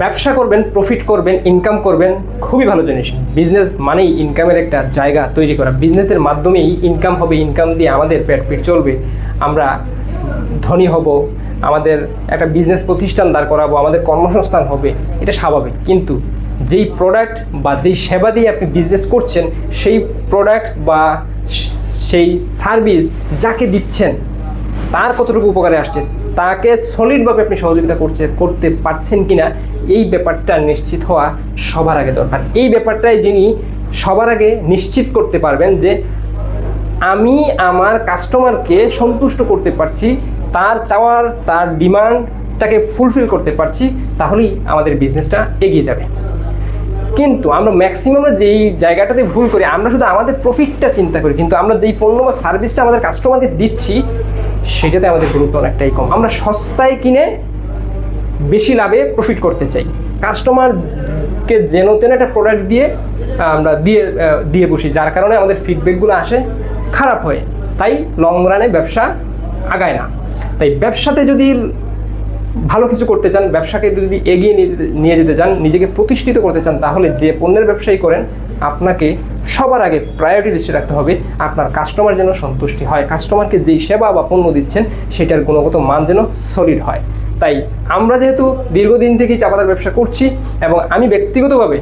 ব্যবসা করবেন প্রফিট করবেন ইনকাম করবেন, খুবই ভালো জিনিস। বিজনেস মানেই ইনকামের একটা জায়গা তৈরি করা। বিজনেসের মাধ্যমেই ইনকাম হবে ইনকাম দিয়ে আমাদের পেট পিট চলবে। আমরা ধনী হব, আমাদের একটা বিজনেস প্রতিষ্ঠান দাঁড় করাবো, আমাদের কর্মসংস্থান হবে, এটা স্বাভাবিক। কিন্তু যেই প্রোডাক্ট বা যেই সেবা দিয়ে আপনি বিজনেস করছেন, সেই প্রোডাক্ট বা সেই সার্ভিস যাকে দিচ্ছেন, তার কতটুকু উপকারে আসছে তাকে সলিডভাবে আপনি সহযোগিতা করছে, করতে পারছেন কিনা, এই ব্যাপারটা নিশ্চিত হওয়া সবার আগে দরকার। এই ব্যাপারটাই যিনি সবার আগে নিশ্চিত করতে পারবেন যে আমি আমার কাস্টমারকে সন্তুষ্ট করতে পারছি, তার চাওয়ার, তার ডিমান্ডটাকে ফুলফিল করতে পারছি, তাহলেই আমাদের বিজনেসটা এগিয়ে যাবে। কিন্তু আমরা ম্যাক্সিমাম যেই জায়গাটাতে ভুল করি, আমরা শুধু আমাদের প্রফিটটা চিন্তা করি, কিন্তু আমরা যেই পণ্য বা সার্ভিসটা আমাদের কাস্টমারকে দিচ্ছি সেটাতে আমাদের গুরুত্ব অনেকটাই কম। আমরা সস্তায় কিনে বেশি লাভে প্রফিট করতে চাই। কাস্টমারকে যেন তেন একটা প্রোডাক্ট দিয়ে আমরা দিয়ে দিয়ে বসি, যার কারণে আমাদের ফিডব্যাকগুলো আসে, খারাপ হয়ে। তাই লং রানে ব্যবসা আগায় না। তাই ব্যবসাতে যদি ভালো কিছু করতে চান, ব্যবসাকে যদি এগিয়ে নিয়ে- যেতে চান, নিজেকে প্রতিষ্ঠিত করতে চান, তাহলে যে পণ্যের ব্যবসায়ী করেন, আপনাকে সবার আগে প্রায়োরিটি লিস্টে রাখতে হবে, আপনার কাস্টমার যেন সন্তুষ্টি হয়। কাস্টমারকে যেই সেবা বা পণ্য দিচ্ছেন, সেটার গুণগত মান যেন সলিড হয়। তাই আমরা যেহেতু দীর্ঘদিন থেকেই চা পাতার ব্যবসা করছি এবং আমি ব্যক্তিগতভাবে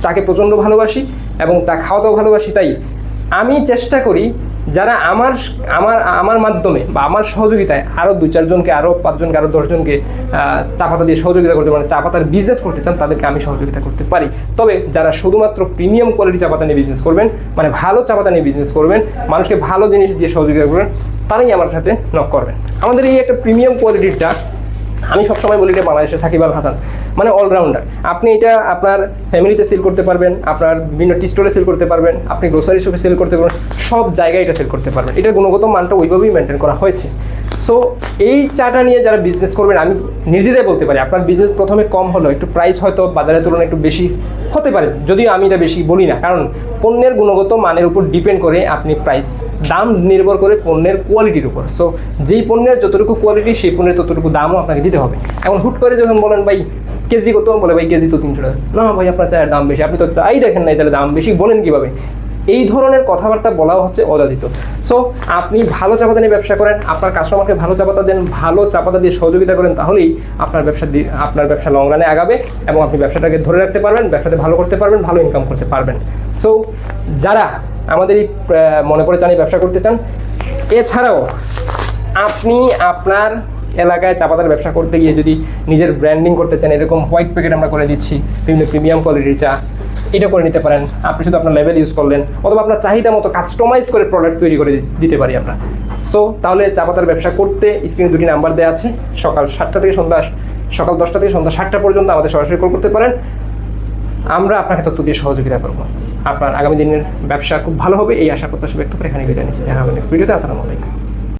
চাকে প্রচণ্ড ভালোবাসি এবং তা খাওয়াতেও ভালোবাসি, তাই আমি চেষ্টা করি যারা আমার আমার আমার মাধ্যমে বা আমার সহযোগিতায় আরও দু চারজনকে আরও পাঁচজনকে আরও দশজনকে চা পাতা দিয়ে সহযোগিতা করতে মানে চা পাতার বিজনেস করতে চান, তাদেরকে আমি সহযোগিতা করতে পারি। তবে যারা শুধুমাত্র প্রিমিয়াম কোয়ালিটি চা পাতা নিয়ে বিজনেস করবেন মানে ভালো চা পাতা নিয়ে বিজনেস করবেন, মানুষকে ভালো জিনিস দিয়ে সহযোগিতা করবেন, তারাই আমার সাথে নক করবেন। আমাদের এই একটা প্রিমিয়াম কোয়ালিটির চা, আমি সবসময় বলি এটা বাংলাদেশের সাকিব আল হাসান। মানে অলরাউন্ডার আপনি এটা আপনার ফ্যামিলিতে সেল করতে পারবেন, আপনার বিভিন্ন টি স্টোরে সেল করতে পারবেন, আপনি গ্রোসারি শপে সেল করতে পারবেন, সব জায়গায় এটা সেল করতে পারবেন। এটার গুণগত মানটা ওইভাবেই মেনটেন করা হয়েছে। সো এই চাটা নিয়ে যারা বিজনেস করবেন, আমি নির্দ্বিধায় বলতে পারি, আপনার বিজনেস প্রথমে কম হলো একটু প্রাইস হয়তো বাজারের তুলনায় একটু বেশি হতে পারে। যদিও আমি এটা বেশি বলি না, কারণ পণ্যের গুণগত মানের উপর ডিপেন্ড করে আপনি প্রাইস দাম নির্ভর করে পণ্যের কোয়ালিটির উপর। সো যেই পণ্যের যতটুকু কোয়ালিটি সেই পণ্যের ততটুকু দামও আপনাকে দিতে হবে। এখন হুট করে যখন বলেন, ভাই কেজি কত? বলে, ভাই, কেজি তো তিনশো টাকা। না, ভাই, আপনার চায়ের দাম বেশি। আপনি তো চাই দেখেন নাই, তাহলে দাম বেশি বলেন কীভাবে? এই ধরনের কথাবার্তা বলা হচ্ছে অযাচিত। সো আপনি ভালো চাপাতা নিয়ে ব্যবসা করেন, আপনার কাস্টমারকে ভালো চাপাতা দেন, ভালো চাপাতা দিয়ে সহযোগিতা করেন, তাহলেই আপনার ব্যবসা আপনার ব্যবসা লং রানে আগাবে এবং আপনি ব্যবসাটাকে ধরে রাখতে পারবেন, ব্যবসাতে ভালো করতে পারবেন, ভালো ইনকাম করতে পারবেন। সো যারা আমাদের এই মনে পড়ে চান ব্যবসা করতে চান, এছাড়াও আপনি আপনার এলাকায় চা পাতার ব্যবসা করতে গিয়ে যদি নিজের ব্র্যান্ডিং করতে চান, এরকম হোয়াইট প্যাকেট আমরা করে দিচ্ছি, বিভিন্ন প্রিমিয়াম কোয়ালিটির চা, এটা করে নিতে পারেন। আপনি শুধু আপনার লেভেল ইউজ করলেন, অথবা আপনার চাহিদা মতো কাস্টমাইজ করে প্রোডাক্ট তৈরি করে দিতে পারি আমরা। সো তাহলে চা পাতার ব্যবসা করতে স্ক্রিনে দুটি নাম্বার দেওয়া আছে। সকাল সাতটা থেকে সন্ধ্যা, সকাল দশটা থেকে সন্ধ্যা সাতটা পর্যন্ত আমাদের সরাসরি কল করতে পারেন। আমরা আপনাকে তথ্য দিয়ে সহযোগিতা করব। আপনার আগামী দিনের ব্যবসা খুব ভালো হবে, এই আশা প্রত্যাশা ব্যক্ত করে এখানে বিদায় নিচ্ছি। দেখা হবে নেক্সট ভিডিওতে আসসালামু আলাইকুম।